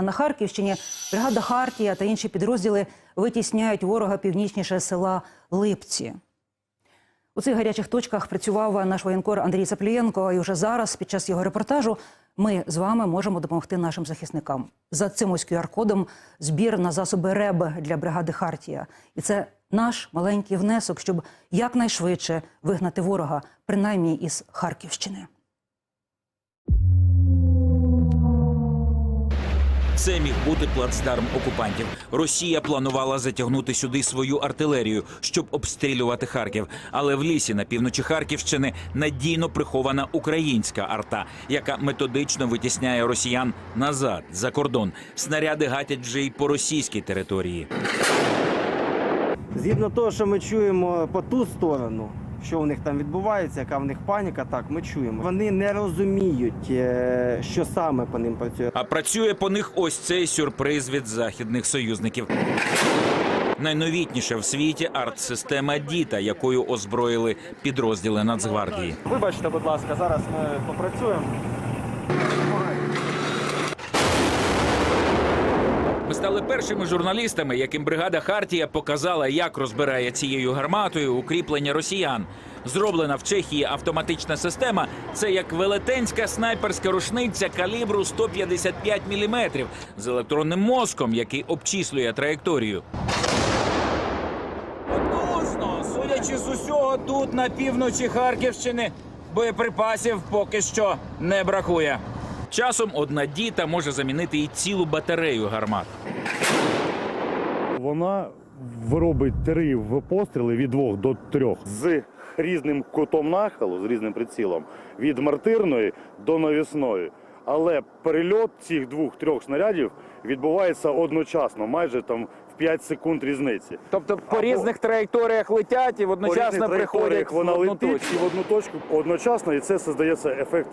А на Харківщині бригада Хартія та інші підрозділи витісняють ворога північніше села Липці. У цих гарячих точках працював наш воєнкор Андрій Цаплієнко. І вже зараз, під час його репортажу, ми з вами можемо допомогти нашим захисникам. За цим ось QR-кодом збір на засоби РЕБ для бригади Хартія. І це наш маленький внесок, щоб якнайшвидше вигнати ворога, принаймні із Харківщини. Це міг бути плацдарм окупантів. Росія планувала затягнути сюди свою артилерію, щоб обстрілювати Харків. Але в лісі на півночі Харківщини надійно прихована українська арта, яка методично витісняє росіян назад за кордон. Снаряди гатять вже й по російській території. Згідно того, що ми чуємо по ту сторону, що у них там відбувається, яка в них паніка, так ми чуємо. Вони не розуміють, е, що саме по ним працює. А працює по них ось цей сюрприз від західних союзників. Найновітніша в світі арт-система Діта, якою озброїли підрозділи Нацгвардії. Вибачте, будь ласка, зараз ми попрацюємо. Ми стали першими журналістами, яким бригада Хартія показала, як розбирає цією гарматою укріплення росіян. Зроблена в Чехії автоматична система. Це як велетенська снайперська рушниця калібру 155 мм з електронним мозком, який обчислює траєкторію. Потужно, судячи з усього, тут на півночі Харківщини боєприпасів поки що не бракує. Часом одна діта може замінити і цілу батарею гармат. Вона виробить три постріли від двох до трьох з різним кутом нахилу, з різним прицілом, від мартирної до навісної. Але перельот цих двох-трьох снарядів відбувається одночасно, майже там в 5 секунд різниці. Тобто по Або- різних траєкторіях летять і По різних приходять траєкторіях в вона одну летить точку. і в одну точку одночасно, і це создається ефект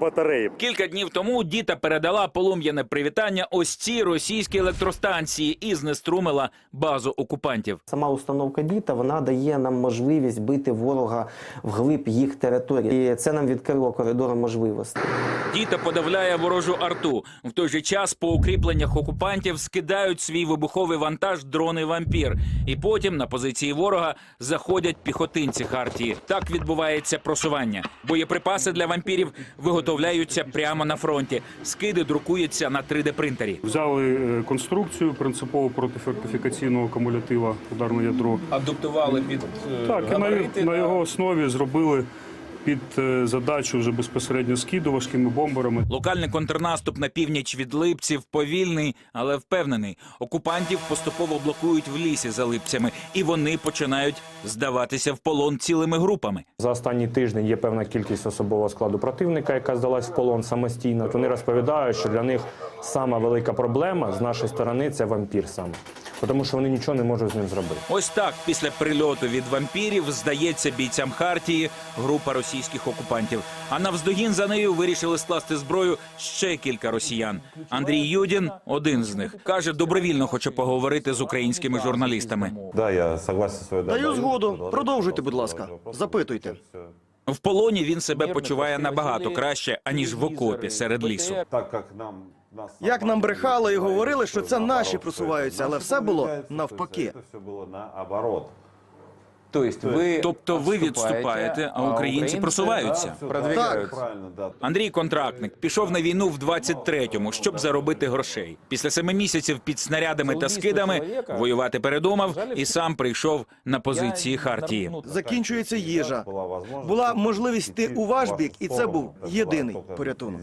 батареї. Кілька днів тому діта передала полум'яне привітання ось цій російській електростанції і знеструмила базу окупантів. Сама установка діта вона дає нам можливість бити ворога вглиб їх території. І це нам відкрило коридори можливостей. Діта подавляє ворожу арту. В той же час по укріпленнях окупантів скидають свій вибуховий вантаж дрони вампір. І потім на позиції ворога заходять піхотинці Хартії. Так відбувається просування. Боєприпаси для вампірів виготовляються прямо на фронті. Скиди друкуються на 3D принтері. Взяли е, конструкцію принципово протифортифікаційного кумулятива ударне ядро. Адаптували під Так, і на, на його основі зробили під е, задачу вже безпосередньо скиду важкими бомберами. Локальний контрнаступ на північ від Липців повільний, але впевнений. Окупантів поступово блокують в лісі за липцями, і вони починають здаватися в полон цілими групами. За останні тижні є певна кількість особового складу противника, яка здалась в полон самостійно. Вони розповідають, що для них сама велика проблема з нашої сторони це вампір саме, тому що вони нічого не можуть з ним зробити. Ось так, після прильоту від вампірів, здається бійцям Хартії група російських окупантів. А навздогін за нею вирішили скласти зброю ще кілька росіян. Андрій Юдін один з них каже, добровільно хоче поговорити з українськими журналістами. Да, я согласен свою Даю згоду. Продовжуйте, будь ласка. Запитуйте. В полоні він себе почуває набагато краще аніж в окопі серед лісу. Так как нам Як нам брехали і говорили, що це наші просуваються, але все було навпаки. то есть все було наоборот. То есть вы Тобто ви відступаєте, а українці просуваються. Так. правильно, да. Андрій контрактник пішов на війну в 23-му, щоб заробити грошей. Після семи місяців під снарядами та скидами воювати передумав і сам прийшов на позиції Хартії. Закінчується їжа. Була можливість йти у ваш бік, і це був єдиний порятунок.